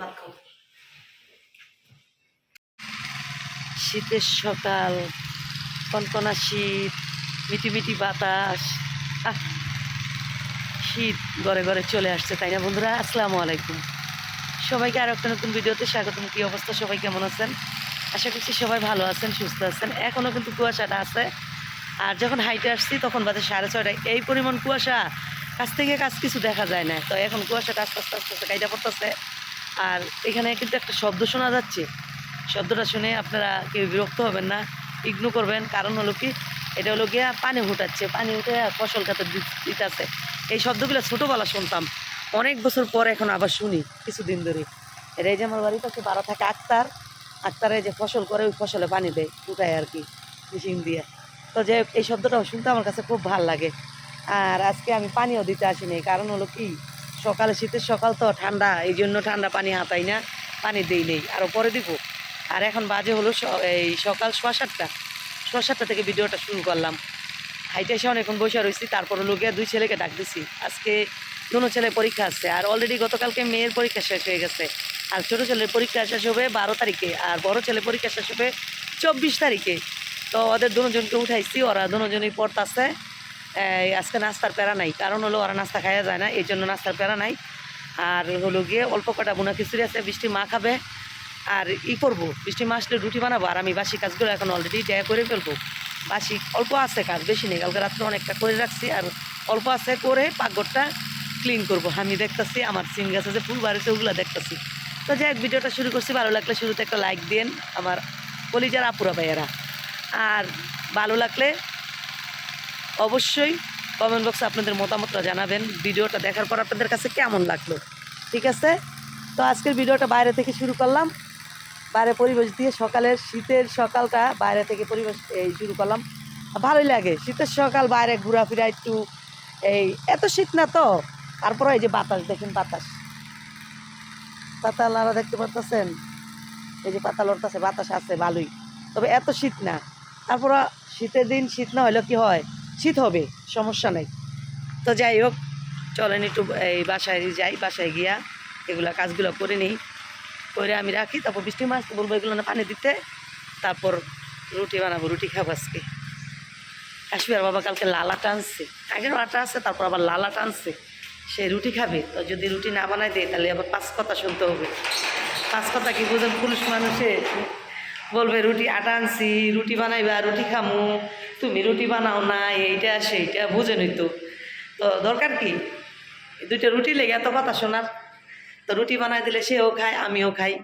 ভাত খাও শীতের সকাল, কনকনা শীত, মিটি মিটি বাতাস। শীত ঘরে ঘরে চলে আসছে, তাই না বন্ধুরা? আসসালামু আলাইকুম। সবাইকে আর একটা নতুন ভিডিওতে স্বাগতম। কি অবস্থা? সবাই কেমন আছেন? আশা করছি সবাই ভালো আছেন, সুস্থ আছেন। এখনও কিন্তু কুয়াশাটা আছে। আর যখন হাইটে আসছি, তখন বাজে সাড়ে ছয়টায়। এই পরিমাণ কুয়াশা কাছ থেকে কাজ কিছু দেখা যায় না। তো এখন কুয়াশাটা আস্তে আস্তে আস্তে আস্তে কাইটা পড়তেছে। আর এখানে কিন্তু একটা শব্দ শোনা যাচ্ছে। শব্দটা শুনে আপনারা কেউ বিরক্ত হবেন না ইগনো করবেন। কারণ হলো কি? এটা হলো গিয়া পানি ফুটাচ্ছে। পানি উঠে ফসল খাতে দিতেছে। এই শব্দগুলো ছোটোবেলা শুনতাম। অনেক বছর পর এখন আবার শুনি, কিছুদিন ধরে। এটা এই যে আমার বাড়িতে কাছে বাড়া থাকে আক্তার। আক্তারে যে ফসল করে, ওই ফসলে পানি দেয় উঠায় আর কি, মেশিন দিয়ে। তো যে এই শব্দটা শুনতে আমার কাছে খুব ভালো লাগে। আর আজকে আমি পানিও দিতে আসিনি, কারণ হলো কি, সকালে শীতের সকাল তো ঠান্ডা, এই জন্য ঠান্ডা পানি হাতাই না, পানি দেই নেই আরও পরে দিব। আর এখন বাজে হলো এই সকাল সোয়া সাতটা সোয়া সাতটা থেকে ভিডিওটা শুরু করলাম। হাইটে এসে অনেকক্ষণ বসে রয়েছি তারপর লোকে দুই ছেলেকে ডাক দিছি। আজকে দুনো ছেলে পরীক্ষা আছে, আর অলরেডি গতকালকে মেয়ের পরীক্ষা শেষ হয়ে গেছে। আর ছোটো ছেলের পরীক্ষা শেষ হবে বারো তারিখে, আর বড় ছেলে পরীক্ষা শেষ হবে চব্বিশ তারিখে। তো ওদের দুজনকে উঠাইছি, ওরা দুজনই পড়তাছে। আজকে নাস্তার প্যারা নাই। কারণ হলো ওরা নাস্তা খাওয়া যায় না, এই জন্য নাস্তার প্যারা নাই। আর হলো গিয়ে অল্প কটা বোনা খিচুড়ি আছে, বৃষ্টি মা খাবে। আর ই করব, বৃষ্টি মা আসলে রুটি বানাবো, আর আমি বাসি কাজগুলো এখন অলরেডি দেয়া করে ফেলব। বাসি অল্প আছে কাজ, বেশি নেই। কালকে রাত্রে অনেকটা করে রাখছি, আর অল্প আছে করে পাকঘরটা ক্লিন করব। আমি দেখতেছি, আমার সিম গাছে যে ফুল বাড়িতে ওগুলো দেখতেছি। তো যাই ভিডিওটা শুরু করছি। ভালো লাগলে শুরুতে একটা লাইক দিন আমার কলিজার আপুরা ভাইয়েরা। আর ভালো লাগলে অবশ্যই কমেন্ট বক্সে আপনাদের মতামতটা জানাবেন। ভিডিওটা দেখার পর আপনাদের কাছে কেমন লাগল? ঠিক আছে? তো আজকের ভিডিওটা বাইরে থেকে শুরু করলাম। বাইরে পরিবেশ দিয়ে সকালের শীতের সকালটা বাইরে থেকে পরিবেশ, এই শুরু করলাম। ভালোই লাগে। শীতের সকাল বাইরে ঘোরাফেরা একটু, এই, এত শীত না তো? তারপরে এই যে বাতাস, দেখেন বাতাস। পাতা লারা দেখতে পারতেছেন? এই যে পাতা লড়তেছে বাতাস আছে, ভালোই। তবে এত শীত না। তারপরে শীতের দিন শীত না হলেও কি হয়? শীত হবে, সমস্যা নেই। তো যাই হোক, চলেন একটু, এই বাসায় যাই, বাসায় গিয়া এগুলা কাজগুলো করে নিই। করে আমি রাখি, তারপর বৃষ্টি মাছ বলব এগুলো না পানি দিতে। তারপর রুটি বানাবো, রুটি খাব আজকে। কাশ্মীর বাবা কালকে লালা টানছে। আগের আটা আছে, তারপর আবার লালা টানছে। সে রুটি খাবে, তো যদি রুটি না বানাই দেয়, তাহলে আবার পাঁচ কথা শুনতে হবে। পাঁচ কথা কি বুঝেন? পুরুষ মানুষে বলবে, রুটি আটা আনছি, রুটি বানাইবা, রুটি খামু। তুমি রুটি বানাও না, এইটা সেইটা বুঝে তো। তো দরকার কি? দুইটা রুটি লেগে এত কথা শোনার। তো রুটি বানাই দিলে সেও খায়, আমিও খাই।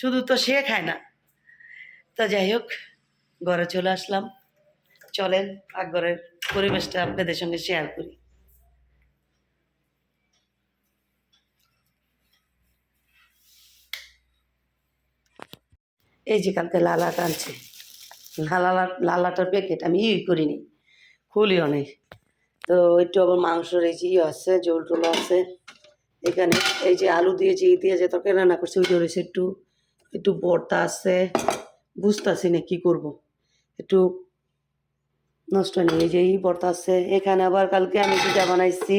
শুধু তো সে খায় না। তো যাই হোক, ঘরে চলে আসলাম। চলেন, পাকঘরের পরিবেশটা আপনাদের সঙ্গে শেয়ার করি। এই যে কালকে লালা আনছে। লালা লালাটার প্যাকেট আমি ইউই করিনি, খুলি অনেক। তো একটু আবার মাংসর এই যে আছে, জোল টোল আছে, এখানে এই যে আলু দিয়েছি ই দিয়ে যে রান্না করছে ওই রয়েছে একটু একটু ভর্তা আছে, বুঝতেছি না কী করব। একটু নষ্ট নেই, এই যে এই ভর্তা আছে, এখানে আবার কালকে আমি পিঠা বানাইছি।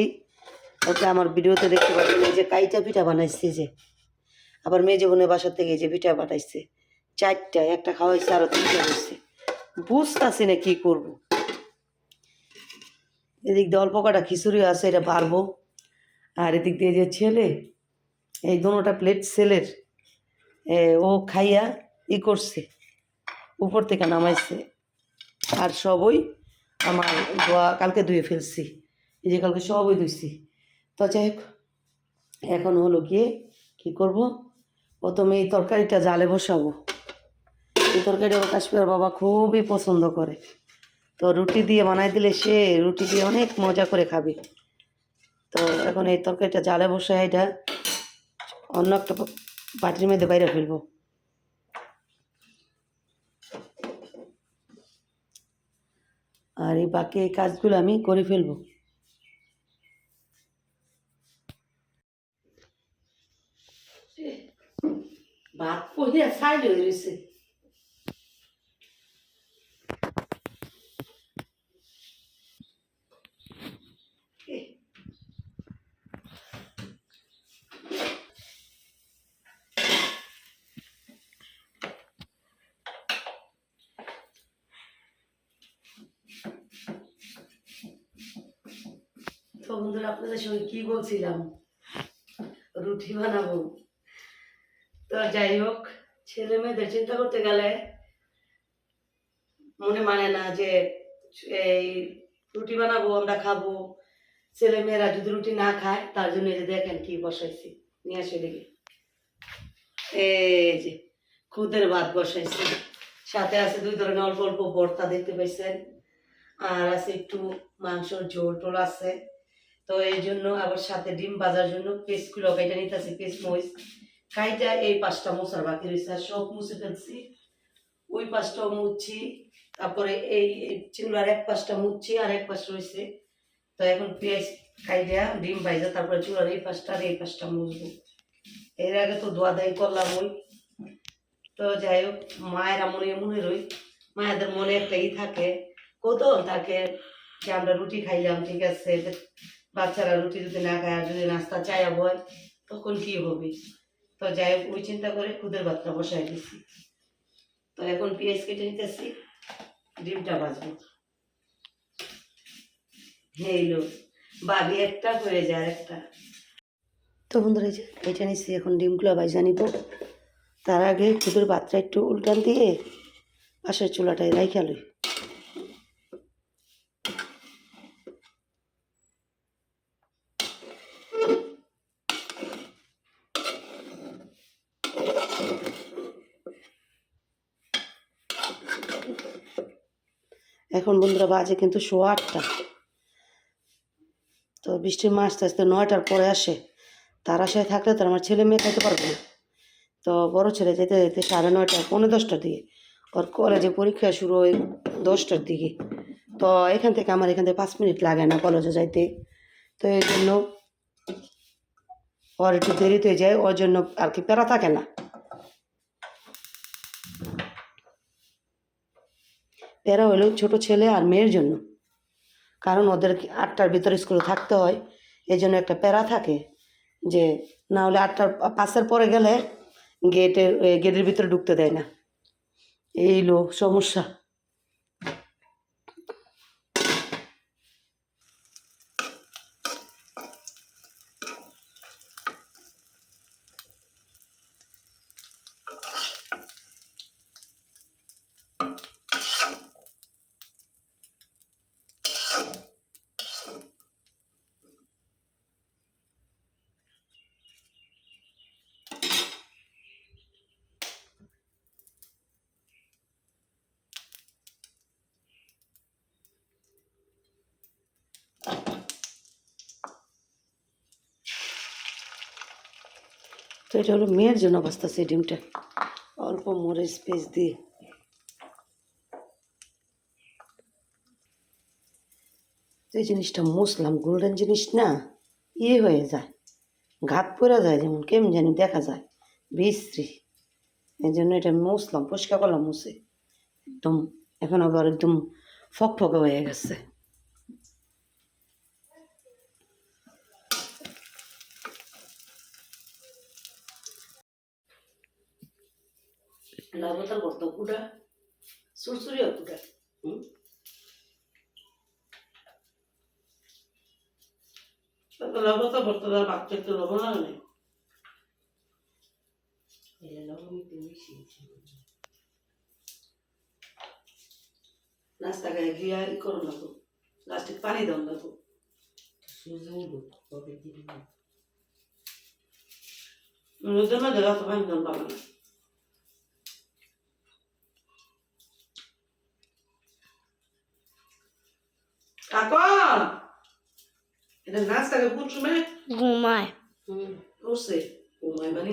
ওকে আমার ভিডিওতে দেখতে পাচ্ছেন, এই যে কাইটা পিঠা বানাইছি যে, আবার মেজে বোনের বাসার থেকে এই যে পিঠা পাঠাইছে চারটা, একটা খাওয়াইছে আরও তিনটা হয়েছে বুঝতেছি না কী করব। এদিক দিয়ে অল্প কটা খিচুড়ি আছে, এটা পারব আর এদিক দিয়ে যে ছেলে, এই দোনোটা প্লেট ছেলের ও খাইয়া ই করছে, উপর থেকে নামাইছে। আর সবই আমার ধোয়া কালকে ধুয়ে ফেলছি, এই যে কালকে সবই ধুইছি। তো যাই এখন হলো গিয়ে কী করব? প্রথমে এই তরকারিটা জালে বসাবো। এই তরকারি আমার কাশ্মীর বাবা খুবই পছন্দ করে। তো রুটি দিয়ে বানাই দিলে সে রুটি দিয়ে অনেক মজা করে খাবে। তো এখন এই তরকারিটা জালে বসে এটা, অন্য একটা পাটির মধ্যে বাইরে ফেলব। আর এই বাকি এই কাজগুলো আমি করে ফেলব। ভাত পহিয়া সাইড হয়ে রয়েছে তো বন্ধুরা, আপনাদের সঙ্গে কি বলছিলাম? রুটি বানাবো। তো যাই হোক, ছেলে মেয়েদের চিন্তা করতে গেলে মনে মানে না যে এই রুটি বানাবো, আমরা খাব। ছেলে মেয়েরা যদি রুটি না খায়, তার জন্য এই যে দেখেন কি বসাইছি, নিয়ে আসে দেখি এই যে খুদের ভাত বসাইছি। সাথে আছে দুই ধরনের অল্প অল্প ভর্তা দেখতে পাইছেন। আর আছে একটু মাংসর ঝোল টোল আছে। তো এই জন্য আবার সাথে ডিম ভাজার জন্য পেস্টগুলো কাইটা নিতেছি, পেস্ট মরিচ। কাইটা এই পাঁচটা মশার বাকি রয়েছে আর সব মুছে ফেলছি। ওই পাঁচটাও মুছছি তারপরে এই চুলার এক পাশটা মুছছি আর এক পাশ রয়েছে তো এখন পেঁয়াজ কাইটা, ডিম ভাজা তারপরে চুলার এই পাশটা আর এই পাঁচটা মুছবো। এর আগে তো দোয়া দায়ী করলাম ওই। তো যাই হোক, মায়েরা মনে মনে রই, মায়েদের মনে একটা ই থাকে কত থাকে যে আমরা রুটি খাইলাম, ঠিক আছে বাচ্চারা রুটি যদি না খায় আর যদি নাস্তা চায়া বয়, তখন কি হবে? তো যাই হোক, ওই চিন্তা করে খুদের ভাতটা বসাই দিচ্ছি তো এখন পেঁয়াজ কেটে নিতেছি, ডিমটা ভাজবো। এইলো বাবি একটা হয়ে যায় একটা তো বন্ধুরা, এই যে এটা নিচ্ছি এখন ডিমগুলো ভাজা নিব। তার আগে খুদের ভাতটা একটু উল্টান দিয়ে পাশের চুলাটায় রাইখা এখন বন্ধুরা বাজে কিন্তু সোয়া আটটা। তো বৃষ্টির মাস আস্তে আস্তে নয়টার পরে আসে। তার আশায় থাকলে তো আমার ছেলে মেয়ে খাইতে পারবে না। তো বড় ছেলে যেতে যেতে সাড়ে নয়টা, পৌনে দশটার দিকে। ওর কলেজে পরীক্ষা শুরু হয় দশটার দিকে। তো এখান থেকে আমার এখান থেকে পাঁচ মিনিট লাগে না কলেজে যাইতে। তো এই জন্য ওর একটু দেরিতে যায়, ওর জন্য আর কি প্যারা থাকে না। প্যারা হলো ছোট ছেলে আর মেয়ের জন্য। কারণ ওদের আটটার ভিতরে স্কুলে থাকতে হয় এই জন্য একটা প্যারা থাকে যে না হলে আটটার পাশের পরে গেলে গেটের গেটের ভিতরে ঢুকতে দেয় না। এই লোক সমস্যা। তো এটা হলো মেয়ের জন্য বাঁচতেছে ডিমটা। অল্প মরিচ স্পেস দিয়ে। তো এই জিনিসটা মুসলাম গোল্ডেন জিনিস না ইয়ে হয়ে যায়। ঘাত পড়ে যায় যেমন, কেমন জানি দেখা যায়। বিশ্রী। এই জন্য এটা মুসলাম, পরিষ্কার করলাম মুছে। একদম, এখন আবার একদম ফক ফকফকে হয়ে গেছে। লাভতার করতো কুটা সুরসুরিও কুটা। হুম? লাভতা করতো তার বাচ্চা একটু লবণ লাগে নাস্তা গায়ে গিয়া ই করো না তো। লাস্টে পানি দাও না তো। রোদের মধ্যে পানি দাও পাবে না এটা নাস্তাকে কোন সময় ঘুমায় হুম করছে ঘুমায় মানে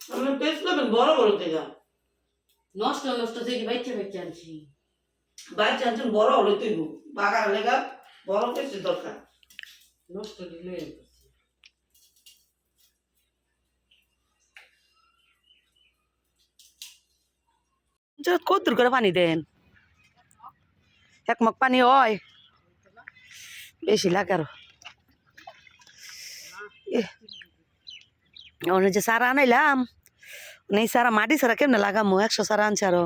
আমরা পেস্ট করবেন বড় বড় থেকে নষ্ট নষ্ট থেকে বাচ্চা বাচ্চা আনছি বাচ্চা আনছেন বড় হলে তুই বাগার লেগা বড় পেস্ট দরকার নষ্ট দিলে কত দূর করে পানি দেন। এক মগ পানি হয়। বেশি লাগে আরও। অনেক যে সারা আনাইলাম নেই সারা মাটি সারা কেমনে লাগামো? একশো সারা আনছে আরও।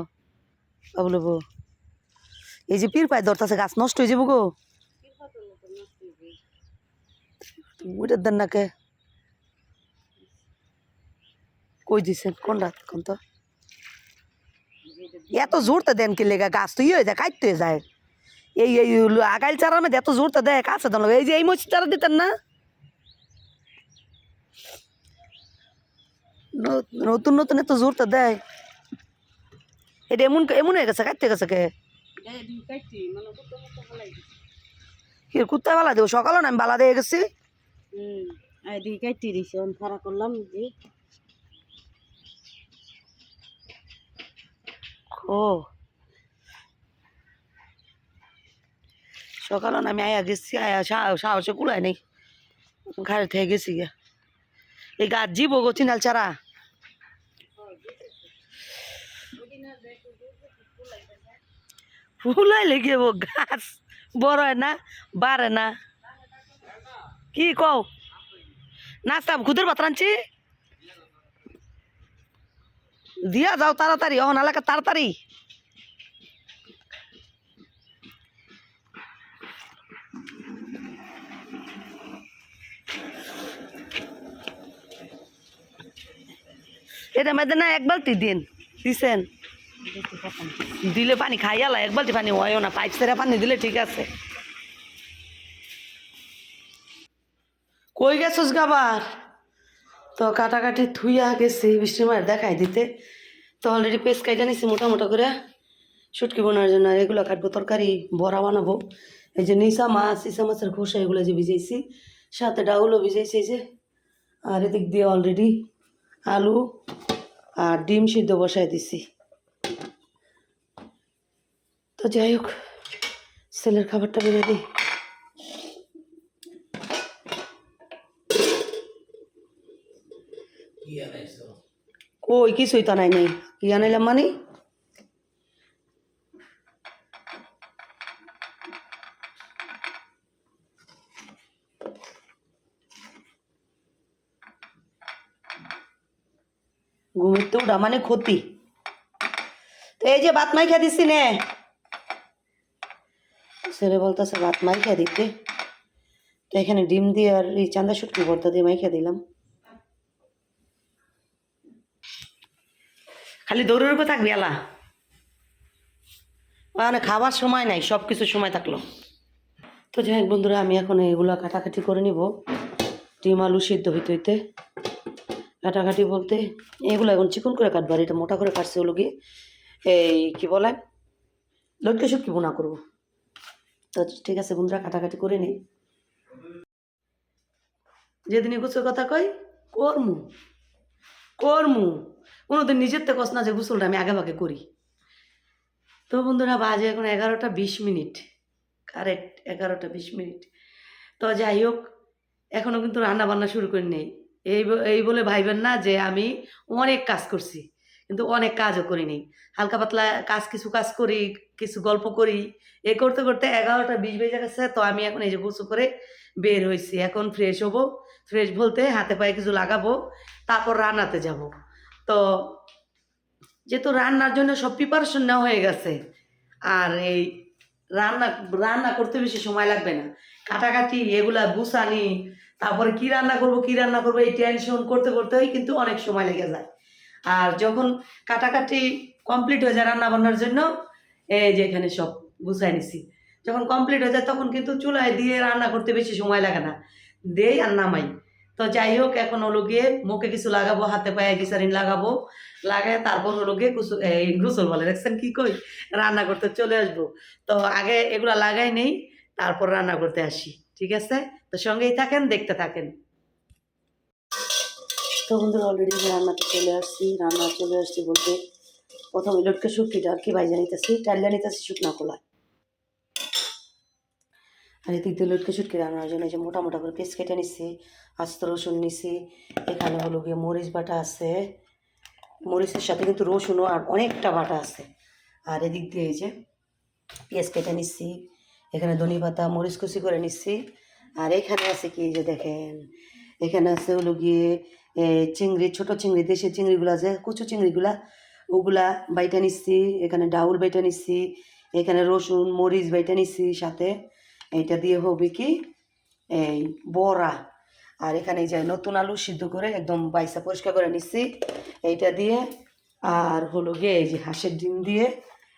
বাবু এই যে পীর পায়ে ধরতেছে, গাছ নষ্ট হয়ে যাব গো। ওইটার দেন নাকে। কই দিছেন? কোন রাত? কোন তো? এত জোরতে দেন কি লেগা গাছ? তো ইয়ে হয়ে যায় কাটতে যায়। এই এই আগাইল চারার মধ্যে এত জোরতে দেয়, কাছে দেন এই যে এই মসজিদ চারা দিতেন না? নতুন নতুন এত জোরতে দেয়। এটা এমন এমন হয়ে গেছে, কাটতে গেছে কে? কুত্তা বালা দেবো? সকালও না আমি বালা দিয়ে গেছি। করলাম ও সকালও না আমি আয়া গেছি, আয়া সাহসে কুলায় নেই। ঘাড়ে থেকে গেছি গিয়া। এই গাছ জীব গো চিনাল চারা। ফুলাই লেগে গাছ, বড় হয় না, বাড়ে না। কি কও? নাস্তা, খুদের ভাত দিয়া যাও তাড়াতাড়ি, অহন এলাকা তাড়াতাড়ি। এটা মধ্যে না, এক বালতি দিন, দিছেন। দিলে পানি খাইয়ালা এক বালতি পানি হয়ও না, পাইপ সেরা পানি দিলে ঠিক আছে। কই গেছস গাবার তো কাটাকাটি থুইয়া গেছি বৃষ্টির মায়ের দেখাই দিতে। তো অলরেডি পেস কাইটা নিছি মোটা মোটা করে। শুটকি বোনার জন্য আর এগুলো কাটবো, তরকারি, বড়া বানাবো। এই যে নিসা মাছ ইসা মাছের খোসা এগুলো যে ভিজাইছি, সাথে ডাউলও ভিজাইছি যে। আর এদিক দিয়ে অলরেডি আলু আর ডিম সিদ্ধ বসাই দিছি। তো যাই হোক, ছেলের খাবারটা বেড়ে দিই। কই কিছুই তো নাই নাই। কি আনাইলাম মানে? ঘুমের তো ওটা মানে ক্ষতি। তো এই যে ভাত মাই খেয়ে দিচ্ছি নে। ছেলে বলতেছে, ভাত মাই খেয়ে দিতে। তো এখানে ডিম দিয়ে আর এই চান্দা শুটকি ভর্তা দিয়ে মাই খেয়ে দিলাম। খালি দৌড়ের উপর থাকবি আলা মানে খাবার সময় নাই সব কিছু সময় থাকল। তো যাই হোক বন্ধুরা, আমি এখন এগুলো কাটাকাটি করে নিব। ডিম, আলু সিদ্ধ হইতে হইতে। কাটাকাটি বলতে, এগুলো এখন চিকন করে কাটবো, আর এটা মোটা করে কাটছে ওগুলো গিয়ে, এই কি বলে লটকে শুটকি বোনা করব। তো ঠিক আছে বন্ধুরা, কাটাকাটি করে নিই যেদিনই গুছোর কথা কই করমু করমু। কোনোদিন নিজের থেকে না যে গোসলটা আমি আগে ভাগে করি। তো বন্ধুরা, বাজে এখন এগারোটা বিশ মিনিট। কারেক্ট এগারোটা বিশ মিনিট। তো যাই হোক এখনও কিন্তু রান্না বান্না শুরু করি নেই। এই এই বলে ভাইবেন না যে আমি অনেক কাজ করছি, কিন্তু অনেক কাজও করি নেই। হালকা পাতলা কাজ কিছু কাজ করি, কিছু গল্প করি। এ করতে করতে এগারোটা বিশ বেজে গেছে, তো আমি এখন এই যে গোসু করে বের হয়েছি। এখন ফ্রেশ হব ফ্রেশ বলতে হাতে পায়ে কিছু লাগাবো, তারপর রান্নাতে যাব। তো যেহেতু রান্নার জন্য সব প্রিপারেশন নেওয়া হয়ে গেছে। আর এই রান্না রান্না করতে বেশি সময় লাগবে না। কাটাকাটি, এগুলা গুছানি, তারপরে কি রান্না করব, কি রান্না করব, এই টেনশন করতে করতে করতেই কিন্তু অনেক সময় লেগে যায়। আর যখন কাটাকাটি কমপ্লিট হয়ে যায় রান্না বান্নার জন্য, এই যে এখানে সব গুছাই নিছি। যখন কমপ্লিট হয়ে যায় তখন কিন্তু চুলায় দিয়ে রান্না করতে বেশি সময় লাগে না। দেই আর নামাই। তো যাই হোক, এখন হলো গিয়ে মুখে কিছু লাগাবো, হাতে পায়ে গ্লিসারিন লাগাবো। লাগায় তারপর হলো গিয়ে কুসু এই গুসল বলে, দেখছেন কি কই? রান্না করতে চলে আসব। তো আগে এগুলা লাগাই নেই, তারপর রান্না করতে আসি, ঠিক আছে? তো সঙ্গেই থাকেন, দেখতে থাকেন। তো বন্ধুরা অলরেডি রান্নাতে চলে আসছি, রান্না চলে আসছি বলতে প্রথমে লটকে শুকিটা আর কি বাইজা নিতেছি টাইলা নিতেছি শুকনা কোলায়। আর এদিক দিয়ে লটকে শুটকি রান্নার জন্য এই যে মোটা মোটা করে পিস কেটে নিচ্ছি আস্ত রসুন নিছি এখানে হলো গিয়ে মরিচ বাটা আছে। মরিচের সাথে কিন্তু রসুনও আর অনেকটা বাটা আছে। আর এদিক দিয়ে এই যে পেঁয়াজ কেটে নিচ্ছি এখানে ধনি পাতা, মরিচ কুচি করে নিচ্ছি আর এখানে আছে কি যে দেখেন, এখানে আছে হলো গিয়ে চিংড়ি, ছোটো চিংড়ি, দেশি চিংড়িগুলা আছে কুচু চিংড়িগুলা, ওগুলা বাইটা নিচ্ছি এখানে ডাউল বাইটা নিচ্ছি এখানে রসুন, মরিচ বাইটা নিচ্ছি সাথে। এইটা দিয়ে হবে কি? এই বড়া। আর এখানে এই যে নতুন আলু সিদ্ধ করে একদম বাইসা পরিষ্কার করে নিচ্ছি। এইটা দিয়ে আর হলো গিয়ে এই যে হাঁসের ডিম দিয়ে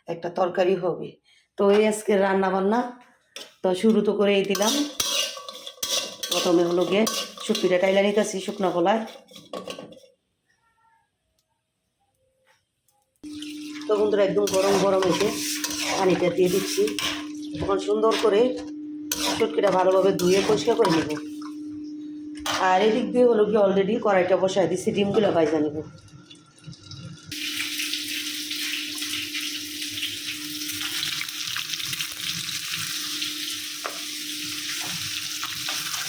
একটা তরকারি হবে। তো এই আজকে রান্না বান্না তো শুরু তো করেই দিলাম। প্রথমে হলো গিয়ে শুকিটা টাইলা নিতেছি শুকনো কলায়। তো বন্ধুরা একদম গরম গরম এসে পানিটা দিয়ে দিচ্ছি। তখন সুন্দর করে শুটকিটা ভালোভাবে ধুয়ে পরিষ্কার করে নেব। আর এদিক দিয়ে হলো কি অলরেডি কড়াইটা বসায় দিচ্ছি ডিমগুলো ভাইজা নেব।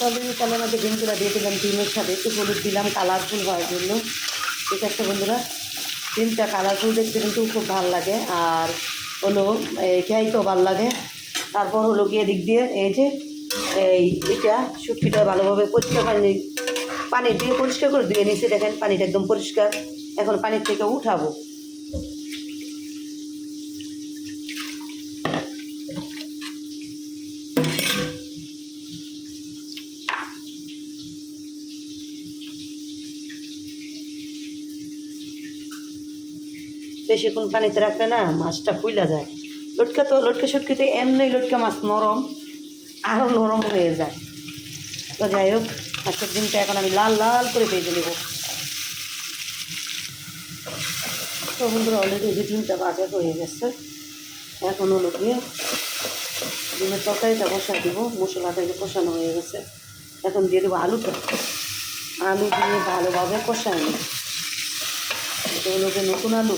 অলরেডি তাহলে আমাকে ডিমগুলো দিয়ে দিলাম ডিমের সাথে, একটু হলুদ দিলাম কালারফুল হওয়ার জন্য। ঠিক আছে বন্ধুরা, ডিমটা কালারফুল দেখতে কিন্তু খুব ভালো লাগে। আর হলো, এই খেয়াইতেও ভালো লাগে। তারপর হলো গিয়ে দিক দিয়ে এই যে, এই এটা শুটকিটা ভালোভাবে পরিষ্কার পানি পানি দিয়ে পরিষ্কার করে ধুয়ে নিয়েছি। দেখেন পানিটা একদম পরিষ্কার। এখন পানির থেকে উঠাবো। বেশিক্ষণ পানিতে রাখলে না মাছটা ফুইলা যায়। লটকা তো লটকা সুটকিতে এমনি লটকা মাছ নরম আরও নরম হয়ে যায়। তো যাই হোক, আজকের দিনটা এখন আমি লাল লাল করে ভেজে নেব। তো বন্ধুরা অলরেডি যে ডিমটা হয়ে গেছে। এখন হলো গিয়ে ডিমের তরকারিটা বসা দিব। মশলাটা যে কষানো হয়ে গেছে। এখন দিয়ে দেবো আলুটা। আলু দিয়ে ভালোভাবে কষাই নেব। এটা হলো নতুন আলু।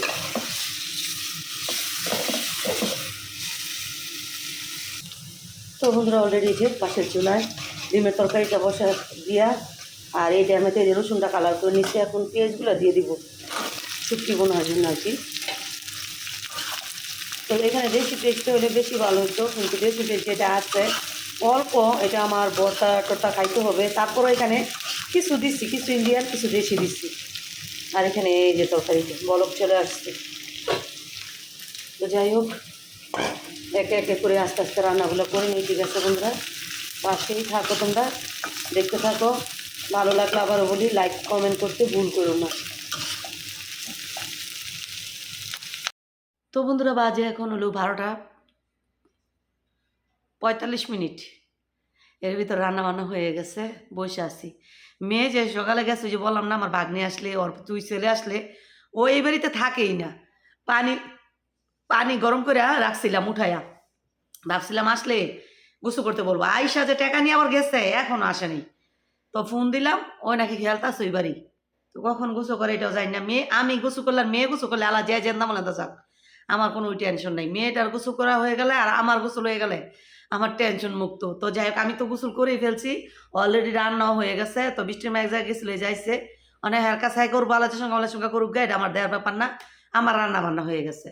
তো বন্ধুরা অলরেডি যে পাশের চুলায় ডিমের তরকারিটা বসা দিয়া, আর এই ড্যামেতে রসুনটা কালার করে নিচ্ছে, এখন পেঁয়াজগুলো দিয়ে দিব। শুটকি বোনার জন্য আর কি। তো এখানে দেশি পেস্টটা হলে বেশি ভালো হতো, কিন্তু দেশি পেস্ট যেটা আছে, অল্প এটা আমার বর্তা টর্তা খাইতে হবে। তারপরও এখানে কিছু দিচ্ছি, কিছু ইন্ডিয়ান কিছু দেশি দিচ্ছি। আর এখানে এই যে তরকারিটা, বলক চলে আসছে। তো যাই হোক একে একে করে আস্তে আস্তে রান্নাগুলো করে নিই ঠিক আছে বন্ধুরা? পাশেই থাকো তোমরা, দেখতে থাকো। ভালো লাগলে আবারও বলি লাইক কমেন্ট করতে ভুল করো না। তো বন্ধুরা, বাজে এখন হলো বারোটা পঁয়তাল্লিশ মিনিট। এর ভিতর রান্না বান্না হয়ে গেছে, বসে আছি। মেয়ে যে সকালে গেছে যে বললাম না, আমার ভাগ্নে আসলে, ওর তুই ছেলে আসলে, ও এই বাড়িতে থাকেই না। পানি পানি গরম করে রাখছিলাম, উঠাইয়া। ভাবছিলাম আসলে গোসু করতে বলব। আইসা যে টাকা নিয়ে আবার গেছে, এখনও আসেনি। তো ফোন দিলাম ওই নাকি খেয়ালতাছে ওই বাড়ি। তো কখন গোসু করে এটাও জানি না। মেয়ে, আমি গোসু করলাম, মেয়ে গোসু করলে আলা যে জেন্দা মনে যাক আমার কোনো টেনশন নাই। মেয়েটার গোসল করা হয়ে গেলে আর আমার গোসল হয়ে গেলে আমার টেনশন মুক্ত। তো যাই হোক, আমি তো গোসল করেই ফেলছি। অলরেডি রান্নাও হয়ে গেছে। তো বৃষ্টির মেঘ জায়গায় গেছিল যাইছে। অনেক হার কাছে করব আলাদার সঙ্গে আলাদার সঙ্গে করুক গাইড আমার দেওয়ার ব্যাপার না। আমার রান্না বান্না হয়ে গেছে।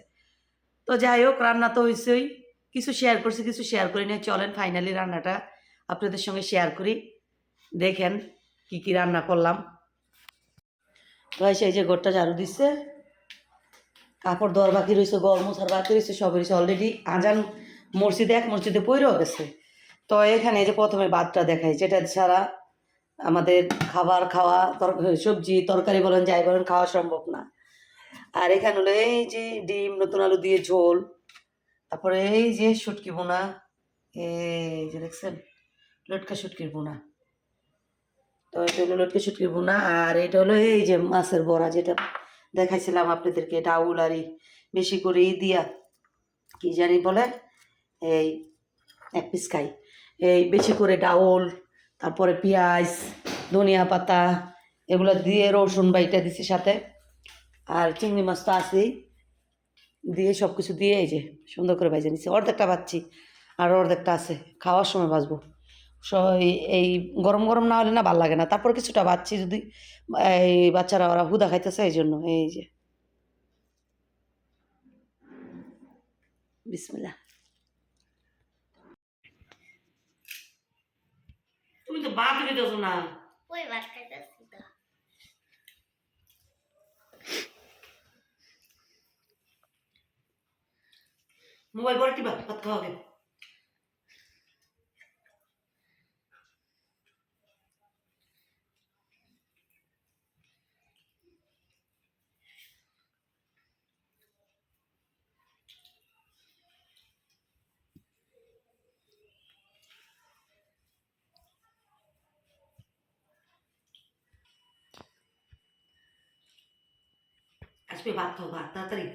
তো যাই হোক রান্না তো হয়েছেই কিছু শেয়ার করছি, কিছু শেয়ার করি নিয়ে চলেন ফাইনালি রান্নাটা আপনাদের সঙ্গে শেয়ার করি। দেখেন কি কি রান্না করলাম। তো সেই যে ঘরটা ঝাড়ু দিচ্ছে কাপড় দেওয়ার বাকি রয়েছে গরম মোছার বাকি রয়েছে সব রয়েছে অলরেডি আজান মসজিদে, এক মসজিদে পইরেও গেছে। তো এখানে যে প্রথমে ভাতটা দেখাই, যেটা ছাড়া আমাদের খাবার খাওয়া সবজি, তরকারি বলেন, যাই বলেন, খাওয়া সম্ভব না। আর এখানে হলো এই যে ডিম, নতুন আলু দিয়ে ঝোল। তারপরে এই যে শুটকি বোনা এই যে দেখছেন, লটকা শুটকির বোনা তো এটা হলো লটকা শুটকির বোনা আর এটা হলো এই যে মাছের বড়া যেটা দেখাইছিলাম আপনাদেরকে ডাউল আর বেশি করে ই দিয়া, কি জানি বলে, এই এক পিস খাই। এই বেশি করে ডাউল, তারপরে পেঁয়াজ, ধনিয়া পাতা, এগুলো দিয়ে রসুন বাইটা দিছি সাথে। আর চিংড়ি মাছ তো আছেই। দিয়ে সব কিছু দিয়ে এই যে সুন্দর করে ভাজে নিচ্ছি অর্ধেকটা বাচ্ছি আর অর্ধেকটা আছে। খাওয়ার সময় বাজবো এই গরম গরম না হলে না ভালো লাগে না। তারপর কিছুটা বাচ্ছি যদি এই বাচ্চারা ওরা হুদা খাইতেছে এই জন্য। এই যে। বিসমিল্লা তুমি তো বাদ দিতেছো না। ওই ভাত খাইতেছি মোবাইল পরে টিপা ভাত খাওয়া হবে আসবে ভাত খাও ভাত তাড়াতাড়ি